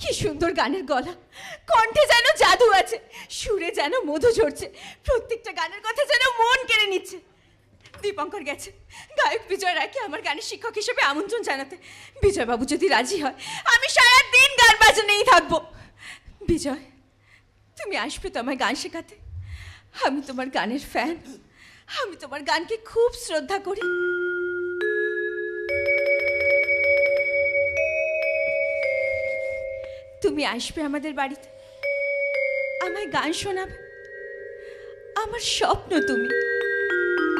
কি সুন্দর গানের গলা। কণ্ঠে যেন জাদু আছে, সুরে যেন মধু ঝরছে, প্রত্যেকটা গানের কথা যেন মন কেড়ে নিচ্ছে। দীপঙ্কর গেছে। গায়ক বিজয় রায়কে আমার গানের শিক্ষক হিসেবে আমন্ত্রণ জানাতে। বিজয়বাবু যদি রাজি হয়, আমি সারা দিন গান বাজানেই থাকব। বিজয়, তুমি আসবে তো আমায় গান শেখাতে? আমি তোমার গানের ফ্যান আমি তোমার গানকে খুব শ্রদ্ধা করি। তুমি আসবে আমাদের বাড়িতে। আমায় গান শোনাবে? আমার স্বপ্ন তুমি।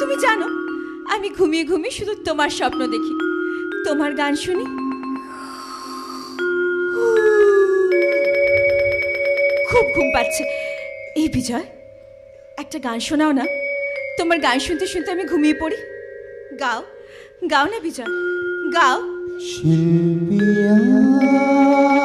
তুমি জানো, আমি ঘুমিয়ে ঘুমিয়ে শুধু তোমার স্বপ্ন দেখি। তোমার গান শুনি। খুব ঘুম পাচ্ছে। এই বিজয়, একটা গান শোনাও না। তোমার গান শুনতে শুনতে আমি ঘুমিয়ে পড়ি। গাও গাও না বিজয়, গাও। শিল্পিয়া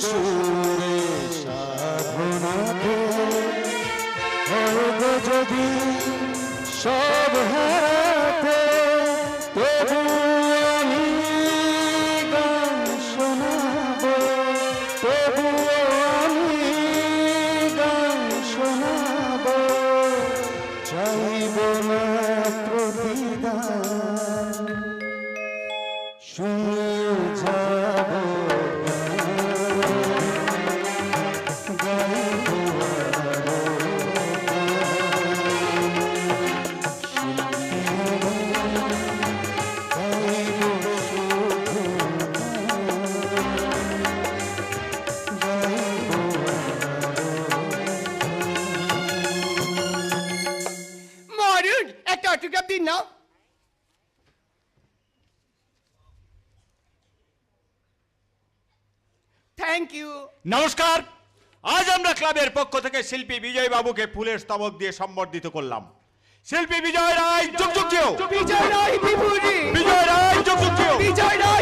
সুরে সাধনাতে হয় যদি সব হারাতে থ্যাংক ইউ নমস্কার। আজ আমরা ক্লাবের পক্ষ থেকে শিল্পী বিজয় বাবুকে ফুলের স্তবক দিয়ে সম্বর্ধিত করলাম। শিল্পী বিজয় রায় যুগ যুগ বিজয় রায় বিজয় রায় যুগ যুগ বিজয় রায়